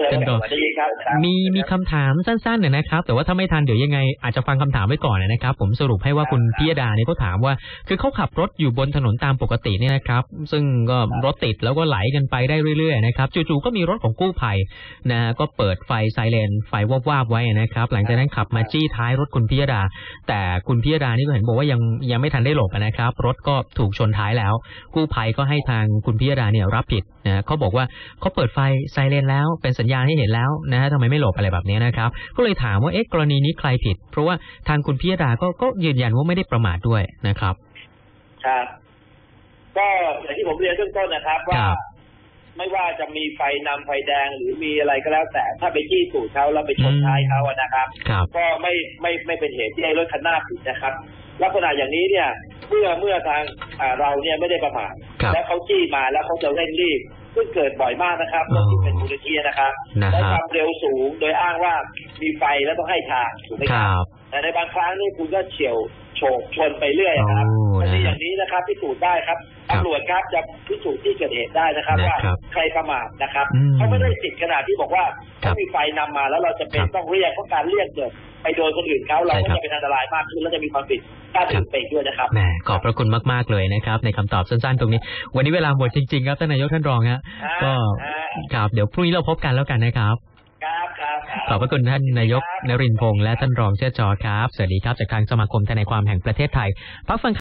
ท่านรองสวัสดีครับครับมีมีคำถามสั้นๆน่ยนะครับ แต่ว่าถ้าไม่ทันเดี๋ยวยังไงอาจจะฟังคำถามไว้ก่อนนะครับ ผมสรุปให้ว่าคุณพิยดาเนี่ยเขาถามว่า คือเขาขับรถอยู่บนถนนตามปกติเนี่ยนะครับ ซึ่งก็รถติดแล้วก็ไหลกันไปได้เรื่อยๆนะครับจู่ๆก็มีรถของกู้ภัยนะฮะก็เปิดไฟไซเรนไฟวาบๆไว้นะครับ หลังจากนั้นขับมาจี้ท้ายรถคุณพิยดา แต่คุณพิยดานี่ก็เห็นบอกว่ายังยังไม่ทันได้หลบนะครับ รถก็ถูกชนท้ายแล้ว กู้ภัยก็ให้ทางคุณพิยดาเนี่ยรับผิดนะเขาบอกว่าเขาเปิดไฟไซเรนแล้วเป็นสัญญาณให้เห็นแล้วนะฮะทำไมไม่หลบอะไรแบบนี้นะครับ ก็เลยถามว่าเอ๊ะกรณีนี้ใครผิด เพราะว่าทางคุณพิยดาก็ก็ยืนยันว่าไม่ได้ประมาทด้วยนะครับ ครับ ก็อย่างที่ผมเรียนเบื้องต้นนะครับว่าครับไม่ว่าจะมีไฟนำไฟแดงหรือมีอะไรก็แล้ว แต่ถ้าไปจี้ตูดเขาแล้วไปชนท้ายเขาอะนะครับครับ ก็ไม่ไม่ไม่เป็นเหตุที่ให้รถคันหน้าผิดนะครับ ลักษณะอย่างนี้เนี่ย เมื่อเมื่อทางอ่าเราเนี่ยไม่ได้ประมาทครับ แล้วเขาจี้มาแล้วเขาจะเร่งรีบซึ่งเกิดบ่อยมากนะครับรถที่เป็นมูลนิธินะครับนะใช้คครับวามเร็วสูงโดยอ้างว่า มีไฟแล้วต้องให้ทางถูกไหมคครัรับบแต่ในบางครั้งนี่คุณก็เฉียวโฉกชนไปเรื่อยครับโอ้คดีนะอฮะย่างนี้นะครับ พิสูจน์ได้ครับครับตำรวจครับจะพิสูจน์ที่เกิดเหตุได้นะครับนะว่าครับใครประมาทนะครับอืมเขาไม่ได้ติดขนาดที่บอกว่าครัเขาบมีไฟนำมาแล้วเราจะเป็นครับต้องเรียกเพราะการเรียกเกิดไปโดนคนอื่นเขาเราใช่ก็ครับจะเป็นอันตรายมากขึ้นและจะมีความผิดด้านอื่นไปอีกด้วยนะครับ แหมขอบพระคุณมาก ๆ เลยนะครับ ในคำตอบสั้น ๆ ตรงนี้ วันนี้เวลาหมดจริง ๆ ครับท่านนายกท่านรองฮะ ก็ อ่า ครับ เดี๋ยวพรุ่งนี้เราพบกันแล้วกันนะครับ ขอบพระคุณท่านนายกนรินทร์พงษ์และท่านรองเชิดจอครับ สวัสดีครับ จากทางสมาคมทนายความแห่งประเทศไทยพักฟัง